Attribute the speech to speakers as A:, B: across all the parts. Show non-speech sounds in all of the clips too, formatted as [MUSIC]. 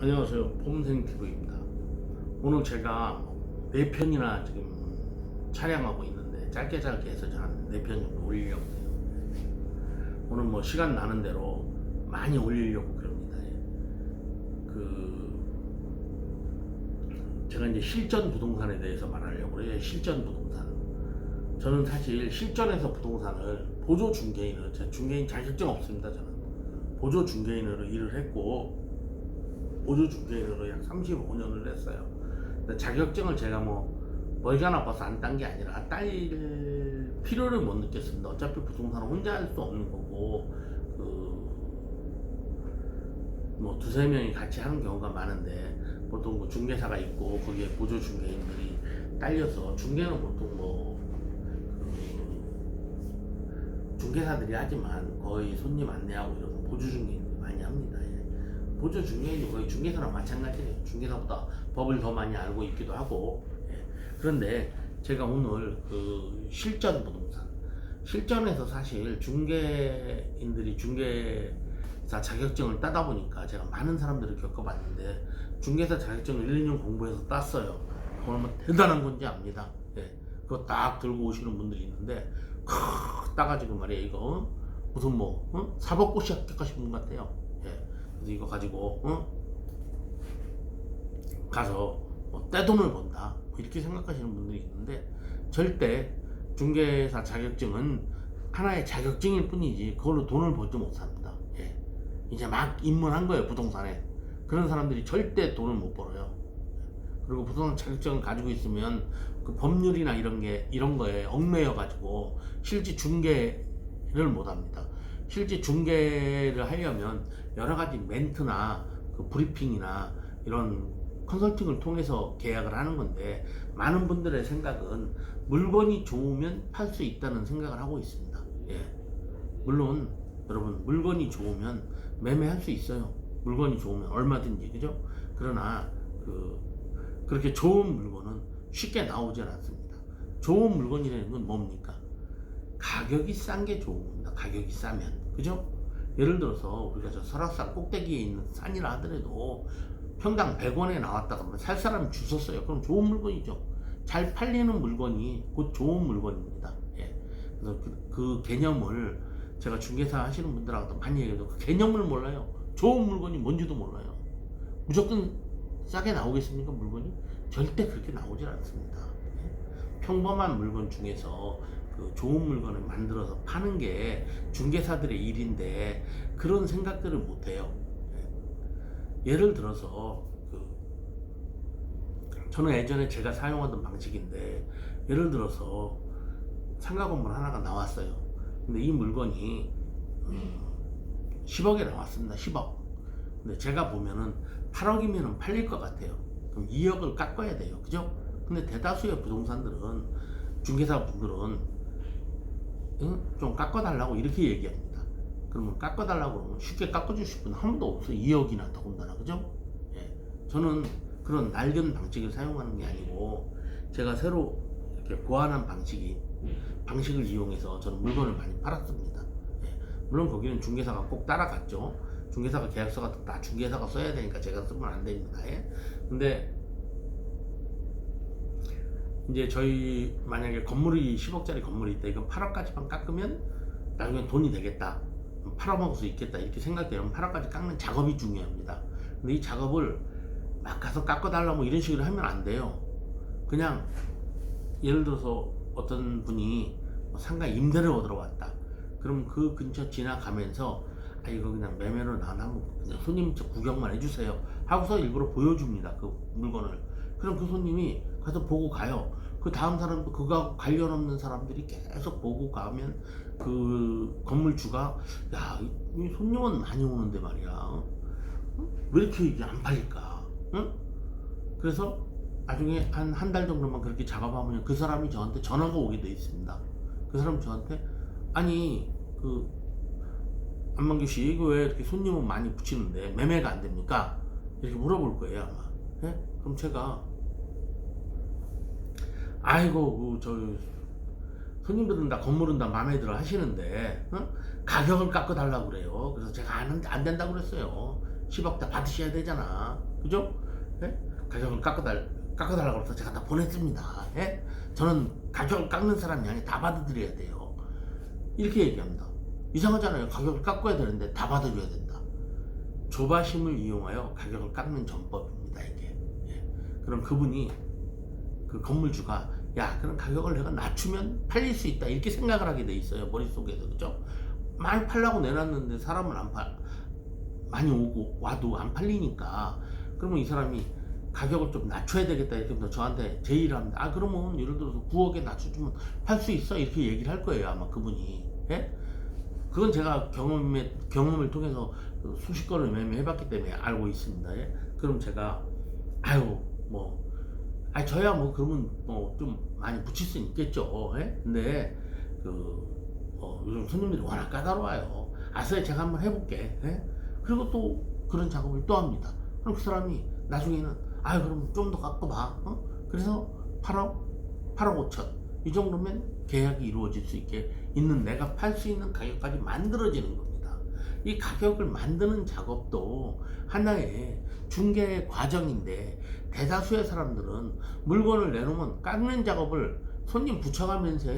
A: 안녕하세요. 폼생 TV입니다. 오늘 제가 네 편이나 지금 촬영하고 있는데 짧게 짧게 해서 한네 편 정도 올리려고 해요. 오늘 뭐 시간 나는 대로 많이 올리려고 그럽니다. 예. 그 제가 이제 실전 부동산에 대해서 말하려고 그래요. 실전 부동산. 저는 사실 실전에서 부동산을 보조 중개인을 제 중개인 자격증 없습니다. 저는 보조 중개인으로 일을 했고 보조 중개인으로 약 35년을 했어요. 자격증을 제가 뭐 머리가 나빠서 안 딴 게 아니라 딸 필요를 못 느꼈습니다. 어차피 부동산은 혼자 할 수 없는 거고 그 뭐 두세 명이 같이 하는 경우가 많은데 보통 뭐 중개사가 있고 거기에 보조 중개인들이 딸려서 중개는 보통 뭐 그 중개사들이 하지만 거의 손님 안내하고 이런 거 보조 중개인들이 많이 합니다. 예. 보조 중개인이 거의 중개사랑 마찬가지예요. 중개사보다 법을 더 많이 알고 있기도 하고. 예. 그런데 제가 오늘 그 실전 부동산, 실전에서 사실 중개인들이 중개사 자격증을 따다 보니까 제가 많은 사람들을 겪어봤는데 중개사 자격증을 1, 2년 공부해서 땄어요. 그걸 뭐 대단한 건지 압니다. 예. 그거 딱 들고 오시는 분들이 있는데 크, 따가지고 말이야 이거 어? 무슨 뭐 어? 사법고시 합격하신 분 같아요. 이거 가지고 어? 가서 뭐 떼돈을 번다 뭐 이렇게 생각하시는 분들이 있는데 절대 중개사 자격증은 하나의 자격증일 뿐이지 그걸로 돈을 벌지 못합니다. 예. 이제 막 입문한 거예요 부동산에 그런 사람들이 절대 돈을 못 벌어요. 그리고 부동산 자격증을 가지고 있으면 그 법률이나 이런 게 이런 거에 얽매여 가지고 실제 중개를 못 합니다. 실제 중개를 하려면 여러 가지 멘트나 그 브리핑이나 이런 컨설팅을 통해서 계약을 하는 건데 많은 분들의 생각은 물건이 좋으면 팔 수 있다는 생각을 하고 있습니다. 예. 물론 여러분 물건이 좋으면 매매할 수 있어요. 물건이 좋으면 얼마든지 그죠? 그러나 그 그렇게 좋은 물건은 쉽게 나오질 않습니다. 좋은 물건이라는 건 뭡니까? 가격이 싼 게 좋은 겁니다. 가격이 싸면. 그죠? 예를 들어서 우리가 저 설악산 꼭대기에 있는 산이라 하더라도 평당 100원에 나왔다 그러면 살 사람이 주웠어요. 그럼 좋은 물건이죠. 잘 팔리는 물건이 곧 좋은 물건입니다. 예. 그래서 그, 그 개념을 제가 중개사 하시는 분들하고도 많이 얘기해도 그 개념을 몰라요. 좋은 물건이 뭔지도 몰라요. 무조건 싸게 나오겠습니까 물건이? 절대 그렇게 나오질 않습니다. 예. 평범한 물건 중에서 그 좋은 물건을 만들어서 파는 게 중개사들의 일인데 그런 생각들을 못 해요. 예. 예를 들어서 그 저는 예전에 제가 사용하던 방식인데 예를 들어서 상가 건물 하나가 나왔어요. 근데 이 물건이 음, 10억에 나왔습니다. 10억. 근데 제가 보면은 8억이면 팔릴 것 같아요. 그럼 2억을 깎아야 돼요. 그죠? 근데 대다수의 부동산들은 중개사 분들은 응? 좀 깎아달라고 이렇게 얘기합니다. 그러면 깎아달라고 그러면 쉽게 깎아주실 분한 분도 없어요. 2억이나 더군다나. 그죠? 예. 저는 그런 낡은 방식을 사용하는 게 아니고 제가 새로 이렇게 고안한 방식이 방식을 이용해서 저는 물건을 많이 팔았습니다. 예. 물론 거기는 중개사가 꼭 따라갔죠. 중개사가 계약서가 다 중개사가 써야 되니까 제가 쓰면 안 됩니다. 예. 근데 이제 저희 만약에 건물이 10억짜리 건물이 있다. 이거 8억까지만 깎으면 나중에 돈이 되겠다. 팔아먹을 수 있겠다. 이렇게 생각되면 8억까지 깎는 작업이 중요합니다. 근데 이 작업을 막 가서 깎아달라 뭐 이런 식으로 하면 안 돼요. 그냥 예를 들어서 어떤 분이 뭐 상가 임대를 얻으러 왔다. 그럼 그 근처 지나가면서 아 이거 그냥 매매로 나눠 그냥 손님 저 구경만 해주세요 하고서 일부러 보여줍니다 그 물건을 그럼 그 손님이 가서 보고 가요 그 다음 사람도 그거하고 관련 없는 사람들이 계속 보고 가면 그 건물주가 야이 이 손님은 많이 오는데 말이야 어? 왜 이렇게 이게 안 팔릴까 응? 그래서 나중에 한 한 달 정도만 그렇게 작업하면 그 사람이 저한테 전화가 오게 돼 있습니다 그 사람 저한테 아니 그 안만규 씨, 이거 왜 이렇게 손님은 많이 붙이는데 매매가 안 됩니까? 이렇게 물어볼 거예요, 아마. 예? 그럼 제가, 아이고, 그, 저, 손님들은 다 건물은 다 마음에 들어 하시는데, 어? 가격을 깎아 달라고 그래요. 그래서 제가 안, 안 된다고 그랬어요. 10억 다 받으셔야 되잖아. 그죠? 예? 가격을 깎아 달, 깎아 달라고 해서 제가 다 보냈습니다. 예? 저는 가격을 깎는 사람이 아니 다 받아들여야 돼요. 이렇게 얘기합니다. 이상하잖아요. 가격을 깎아야 되는데 다 받아줘야 된다. 조바심을 이용하여 가격을 깎는 전법입니다. 이게. 예. 그럼 그분이 그 건물주가 야 그럼 가격을 내가 낮추면 팔릴 수 있다 이렇게 생각을 하게 돼 있어요 머릿속에서 그죠? 많이 팔라고 내놨는데 사람은 안 팔, 많이 오고 와도 안 팔리니까 그러면 이 사람이 가격을 좀 낮춰야 되겠다 이렇게 하면서 저한테 제의를 합니다. 아 그러면 예를 들어서 9억에 낮춰주면 팔 수 있어 이렇게 얘기를 할 거예요 아마 그분이. 예? 그건 제가 경험에 경험을 통해서 그 수십 건을 매매해봤기 때문에 알고 있습니다. 예? 그럼 제가 아유 뭐 아 저야 뭐 그러면 뭐 좀 많이 붙일 수 있겠죠. 예? 근데 그 어, 요즘 손님들이 워낙 까다로워요. 아싸 제가 한번 해볼게. 예? 그리고 또 그런 작업을 또 합니다. 그럼 그 사람이 나중에는 아유 그럼 좀더 갖고 봐. 어? 그래서 8억, 8억 5천 이 정도면 계약이 이루어질 수 있게 있는 내가 팔 수 있는 가격까지 만들어지는 겁니다. 이 가격을 만드는 작업도 하나의 중개 과정인데 대다수의 사람들은 물건을 내놓으면 깎는 작업을 손님 붙여가면서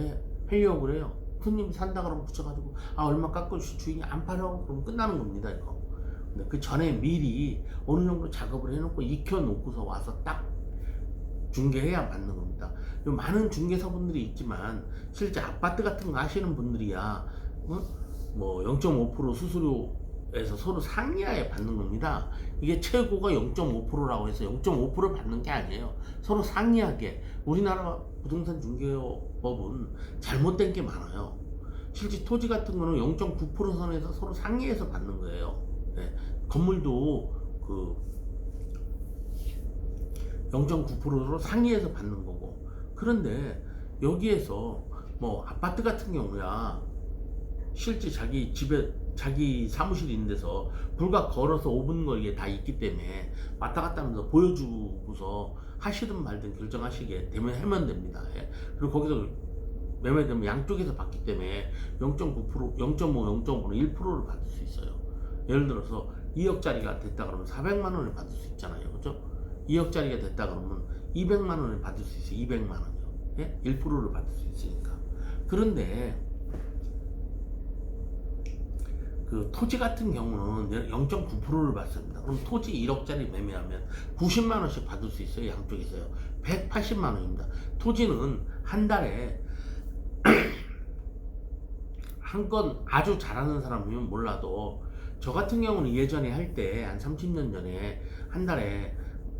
A: 하려고 그래요. 손님이 산다 그러면 붙여가지고 아 얼마 깎아주시 주인이 안 팔아 그러면 끝나는 겁니다 이거. 근데 그 전에 미리 어느 정도 작업을 해놓고 익혀놓고서 와서 딱 중개해야 맞는 겁니다. 요 많은 중개사분들이 있지만 실제 아파트 같은 거 하시는 분들이야 어? 뭐 0.5% 수수료에서 서로 상이하에 받는 겁니다. 이게 최고가 0.5%라고 해서 0.5%를 받는 게 아니에요. 서로 상이하게 우리나라 부동산 중개법은 잘못된 게 많아요. 실제 토지 같은 거는 0.9% 선에서 서로 상의해서 받는 거예요. 예, 건물도 그 0.9%로 상의해서 받는 거고. 그런데 여기에서 뭐 아파트 같은 경우야 실제 자기 집에 자기 사무실이 있는 데서 불과 걸어서 5분 거리에 다 있기 때문에 왔다 갔다 하면서 보여주고서 하시든 말든 결정하시게 되면 하면 됩니다. 예. 그리고 거기서 매매되면 양쪽에서 받기 때문에 0.9%, 0.5, 0.5는 1%를 받을 수 있어요. 예를 들어서 2억짜리가 됐다 그러면 400만 원을 받을 수 있잖아요. 그죠? 2억짜리가 됐다 그러면 200만 원을 받을 수 있어요. 200만 원이요. 예? 1%를 받을 수 있으니까. 그런데 그 토지 같은 경우는 0.9%를 받습니다. 그럼 토지 1억짜리 매매하면 90만 원씩 받을 수 있어요. 양쪽에서요. 180만 원입니다. 토지는 한 달에 [CLEARS THROAT] 한 건 아주 잘하는 사람이면 몰라도 저 같은 경우는 예전에 할 때 한 30년 전에 한 달에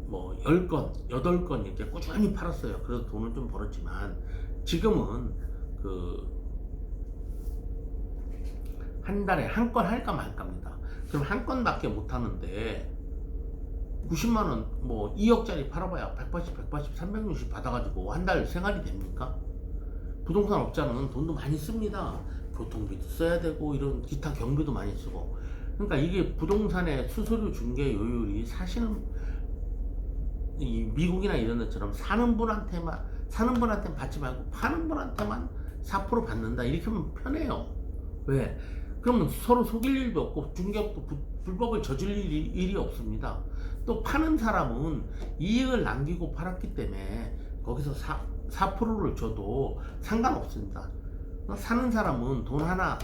A: 뭐 10건, 8건 이렇게 꾸준히 팔았어요. 그래서 돈을 좀 벌었지만 지금은 그 한 달에 한 건 할까 말까입니다. 그럼 한 건밖에 못 하는데 90만 원, 뭐 2억짜리 팔아봐야 180, 180, 360 받아가지고 한 달 생활이 됩니까? 부동산 업자는 돈도 많이 씁니다. 교통비도 써야 되고 이런 기타 경비도 많이 쓰고. 그러니까 이게 부동산의 수수료 중개 요율이 사실은 이 미국이나 이런 데처럼 사는 분한테만 사는 분한테 받지 말고 파는 분한테만 4% 받는다 이렇게 하면 편해요. 왜? 그러면 서로 속일 일도 없고 중개업도 부- 불법을 저질 일이, 일이 없습니다. 또 파는 사람은 이익을 남기고 팔았기 때문에 거기서 4, 4%를 줘도 상관없습니다. 사는 사람은 돈 하나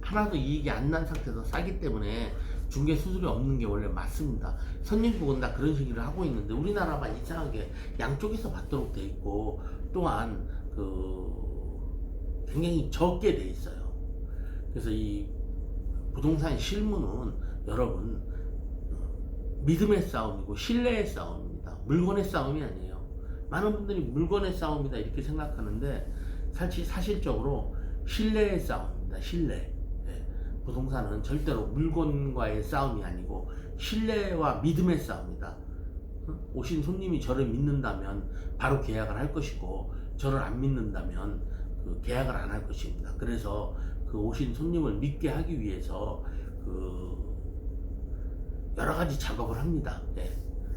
A: 하나도 이익이 안 난 상태에서 싸기 때문에 중개 수수료 없는 게 원래 맞습니다. 선진국은 다 그런 식으로 하고 있는데 우리나라만 이상하게 양쪽에서 받도록 돼 있고 또한 그 굉장히 적게 돼 있어요. 그래서 이 부동산 실무는 여러분 어, 믿음의 싸움이고 신뢰의 싸움입니다. 물건의 싸움이 아니에요. 많은 분들이 물건의 싸움이다 이렇게 생각하는데 사실 사실적으로 신뢰의 싸움입니다. 신뢰. 예. 부동산은 절대로 물건과의 싸움이 아니고 신뢰와 믿음의 싸움이다. 어? 오신 손님이 저를 믿는다면 바로 계약을 할 것이고 저를 안 믿는다면 그 계약을 안 할 것입니다. 그래서 그 오신 손님을 믿게 하기 위해서 그 여러 가지 작업을 합니다. 예.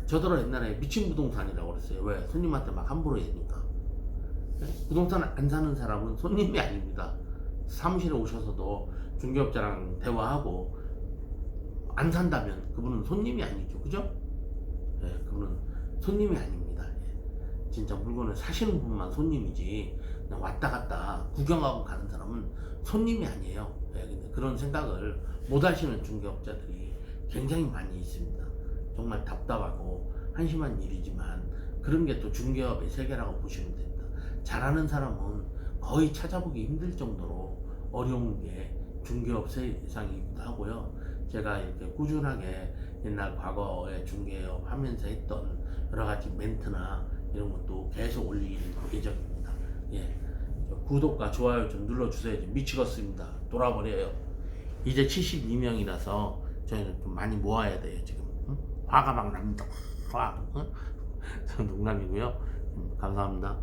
A: 저더러 옛날에 미친 부동산이라고 그랬어요. 왜? 손님한테 막 함부로 얘기니까. 예? 부동산 안 사는 사람은 손님이 아닙니다. 사무실에 오셔서도 중개업자랑 대화하고 안 산다면 그분은 손님이 아니죠, 그죠? 예, 그분은 손님이 아닙니다. 예. 진짜 물건을 사시는 분만 손님이지 왔다 갔다 구경하고 가는 사람은 손님이 아니에요. 예, 그런 생각을 못 하시는 중개업자들이 굉장히 많이 있습니다. 정말 답답하고 한심한 일이지만 그런 게 또 중개업의 세계라고 보시면 됩니다. 잘하는 사람은 거의 찾아보기 힘들 정도로 어려운 게 중개업 세상이기도 하고요. 제가 이렇게 꾸준하게 옛날 과거에 중개업 하면서 했던 여러 가지 멘트나 이런 것도 계속 올릴 예정입니다. 예. 저 구독과 좋아요 좀 눌러주세요. 지금 미치겠습니다. 돌아버려요. 이제 72명이라서 저희는 좀 많이 모아야 돼요, 지금. 응? 화가 막 납니다. 화. 응? [LAUGHS] 농담이고요. 음, 감사합니다.